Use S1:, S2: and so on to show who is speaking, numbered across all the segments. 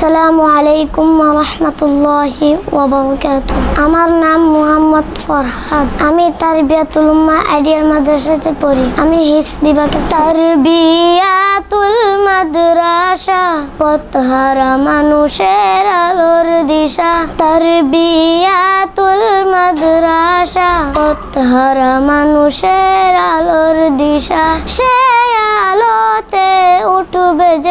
S1: আসসালামু আলাইকুম রহমতুল্লাহি ওবরকাত আমার নাম মুহাম্মদ ফরহাদ। আমি তারবিয়াতুল উম্মাহ আইডিয়াল মাদ্রাসাতে পড়ি। আমি হিস বিভাগে তারবিয়াতুল মাদ্রাসা পথহারা মানুষের আলোর দিশা। তারবিয়াতুল মাদ্রাসা পথহারা মানুষের আলোর দিশা। সে আলোতে উঠবে জেগে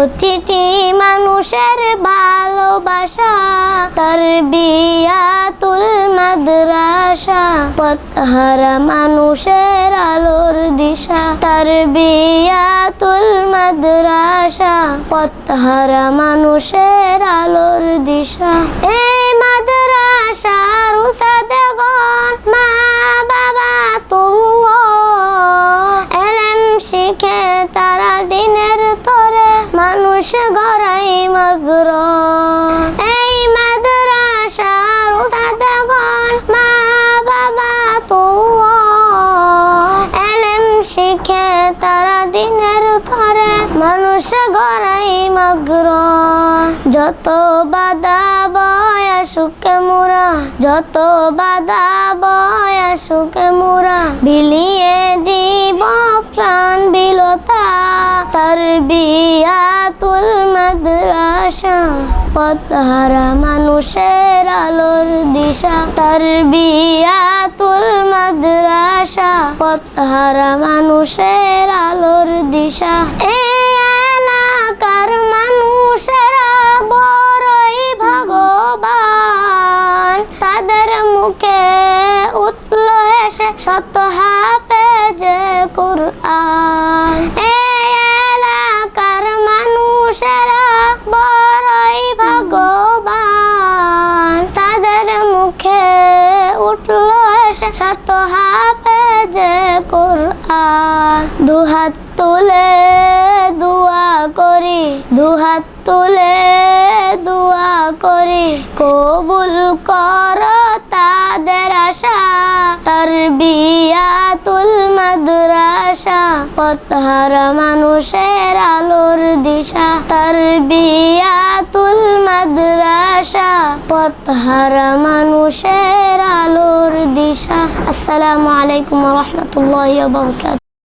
S1: প্রতিটি মানুষের ভালোবাসা, তার বিয়াতুল মাদ্রাসা, পথহারা মানুষের আলোর দিশা, তার বিয়াতুল মাদ্রাসা, পথহারা মানুষের আলোর দিশা। মানুষ গড়াই মগ্র এই মাদ্রাসার উসাদগণ মা বাবা তুঙ্গ এলেম শিখে তারা দিনের তরে মানুষ গড়াই মগ্র যত বাদা বয়া সুখে মুরা যত বাদা বয়া মুরা বিলিয়ে দিব প্রাণ বিলতা তার বিয়াতুল মাদ্রাসা পথহারা মানুষের আলোর দিশা তার বিয়াতুল মাদ্রাসা পথহারা মানুষের আলোর দিশা। এসে শত হাফে যে দুহাত তুলে দুয়া করি দুহাত তুলে দুয়া করি। কবুল কর তাদের আশা তার বিয়াতুল মাদ্রাসা। পথহারা মানুষের আলোর দিশা তার বিয়াতুল মাদ্রাসা পথহারা মানুষের আলোর দিশা। আসসালামু আলাইকুম রহমতুল্লাহ বরকাত